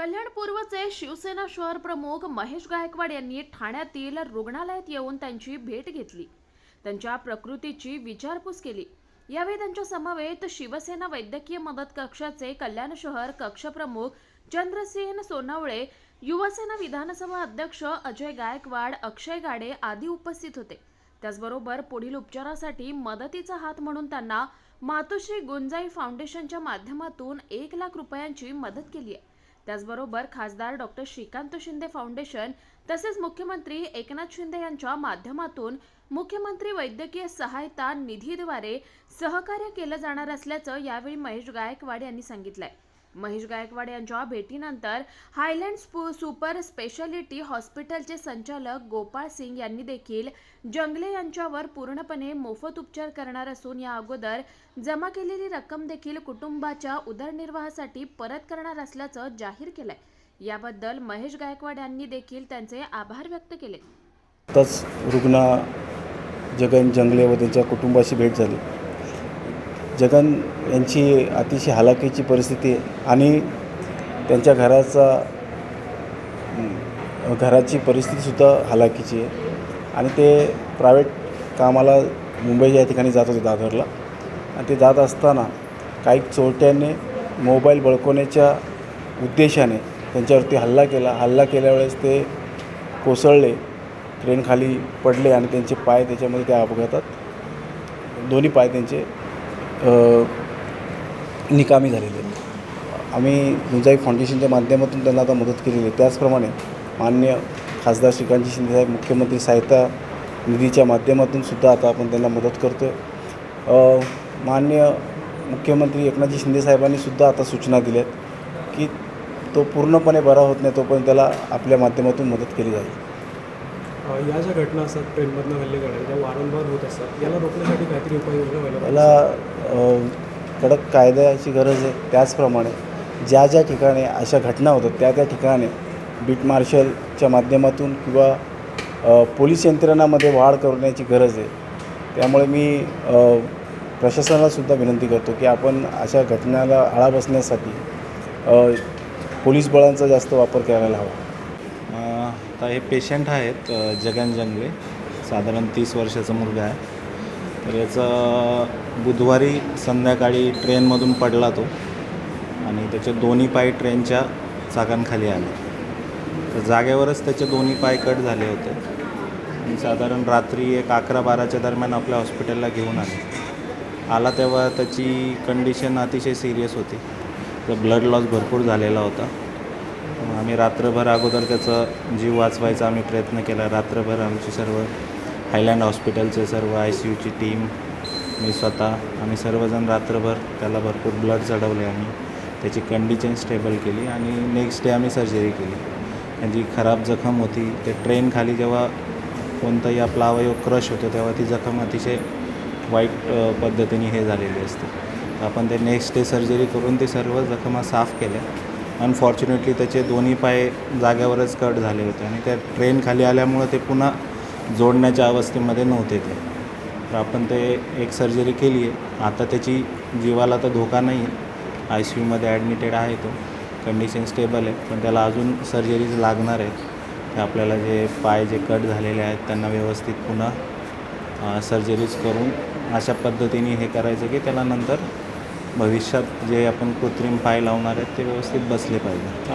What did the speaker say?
कल्याण पूर्वचे शिवसेना शहर प्रमुख महेश गायकवाड यांनी ठाण्यातील रुग्णालयात येऊन त्यांची भेट घेतली. त्यांच्या प्रकृतीची विचारपूस केली. यावेळी त्यांच्या समवेत शिवसेना वैद्यकीय मदत कक्षाचे कल्याण शहर कक्षप्रमुख चंद्रसेन सोनावळे युवासेना विधानसभा अध्यक्ष अजय गायकवाड अक्षय गाडे आदी उपस्थित होते. त्याचबरोबर पुढील उपचारासाठी मदतीचा हात म्हणून त्यांना मातोश्री गुंजाई फाउंडेशनच्या माध्यमातून एक लाख रुपयांची मदत केली आहे. त्याचबरोबर खासदार डॉक्टर श्रीकांत शिंदे फाउंडेशन तसेच मुख्यमंत्री एकनाथ शिंदे यांच्या माध्यमातून मुख्यमंत्री वैद्यकीय सहायता निधीद्वारे सहकार्य केलं जाणार असल्याचं यावेळी महेश गायकवाड यांनी सांगितलंय. महेश गायकवाड यांच्या भेटीनंतर हायलँड सुपर स्पेशालिटी हॉस्पिटलचे संचालक गोपाळ सिंग यांनी देखील जंगले यांच्यावर पूर्णपणे मोफत उपचार करणार असून या अगोदर जमा केलेली रक्कम देखील कुटुंबाच्या उदरनिर्वाहासाठी परत करणार असल्याचं जाहीर केलंय. याबद्दल महेश गायकवाड यांनी देखील त्यांचे आभार व्यक्त केले. रुग्ण जगन जंगले व त्यांच्या कुटुंबाशी भेट झाली. जगन यांची अतिशय हलाखीची परिस्थिती आणि त्यांच्या घराचा घराची परिस्थितीसुद्धा हलाखीची आहे. आणि ते प्रायव्हेट कामाला मुंबई या ठिकाणी जात होते दादरला. आणि ते जात असताना काही चोरट्याने मोबाईल बळकवण्याच्या उद्देशाने त्यांच्यावरती हल्ला केला. हल्ला केल्यावेळेस ते कोसळले ट्रेन खाली पडले आणि त्यांचे पाय त्याच्यामध्ये त्या अपघातात दोन्ही पाय त्यांचे निकामी झालेले आहेत. आम्ही गुंजाई फाउंडेशनच्या माध्यमातून त्यांना आता मदत केलेली आहे. त्याचप्रमाणे मान्य खासदार श्रीकांतजी शिंदेसाहेब मुख्यमंत्री सहायता निधीच्या माध्यमातून सुद्धा आता आपण त्यांना मदत करतो आहे मान्य मुख्यमंत्री एकनाथजी शिंदेसाहेबांनी सुद्धा आता सूचना दिल्या आहेत की तो पूर्णपणे बरा होत नाही तोपर्यंत त्याला आपल्या माध्यमातून मदत केली जाईल. या ज्या घटना असतात ट्रेनमधनं हल्ले करणे वारंवार होत असतात याला रोखण्यासाठी काहीतरी उपाययोजना व्हायला याला कडक कायद्याची गरज आहे. त्याचप्रमाणे ज्या ज्या ठिकाणी अशा घटना होतात त्या त्या ठिकाणी बीट मार्शलच्या माध्यमातून किंवा पोलीस यंत्रणामध्ये वाढ करण्याची गरज आहे. त्यामुळे मी प्रशासनालासुद्धा विनंती करतो की आपण अशा घटनाला आळा बसण्यासाठी पोलीस बळांचा जास्त वापर करायला हवा. आता हे पेशंट आहेत जगन जंगले साधारण तीस वर्षाचा मुलगा आहे. तर याचं बुधवारी संध्याकाळी ट्रेनमधून पडला तो आणि त्याचे दोन्ही पाय ट्रेनच्या चाकांखाली आले. तर जागेवरच त्याचे दोन्ही पाय कट झाले होते. आणि साधारण रात्री एक अकरा बाराच्या दरम्यान आपल्या हॉस्पिटलला घेऊन आले. आला तेव्हा त्याची कंडिशन अतिशय सिरियस होती. तर ब्लड लॉस भरपूर झालेला होता. आम्ही रात्रभर अगोदर त्याचं जीव वाचवायचा आम्ही प्रयत्न केला. रात्रभर आमची सर्व हायलँड हॉस्पिटलचे सर्व आय सी यूची टीम मी स्वतः आम्ही सर्वजण रात्रभर त्याला भरपूर ब्लड चढवले आम्ही त्याची कंडिशन स्टेबल केली आणि नेक्स्ट डे आम्ही सर्जरी केली. त्यांची खराब जखम होती ते ट्रेन खाली जेव्हा कोणताही आपला अवयव क्रश होतो तेव्हा ती जखम अतिशय वाईट पद्धतीने हे झालेली असते. आपण ते नेक्स्ट डे सर्जरी करून ते सर्व जखमा साफ केल्या. अनफॉर्च्युनेटली त्याचे दोन्ही पाय जाग्यावरच कट झाले होते आणि त्या ट्रेन खाली आल्यामुळं ते पुन्हा जोडण्याच्या अवस्थेमध्ये नव्हते ते. तर आपण ते एक सर्जरी केली आहे. आता त्याची जीवाला तर धोका नाही आहे. आय सी यूमध्ये ॲडमिटेड आहे तो. कंडिशन स्टेबल आहे. पण त्याला अजून सर्जरीज लागणार आहेत. ते आपल्याला जे पाय जे कट झालेले आहेत त्यांना व्यवस्थित पुन्हा सर्जरीज करून अशा पद्धतीने हे करायचं की त्याला नंतर भविष्यात जे आपण कृत्रिम पाय लावणार आहेत ते व्यवस्थित बसले पाहिजे.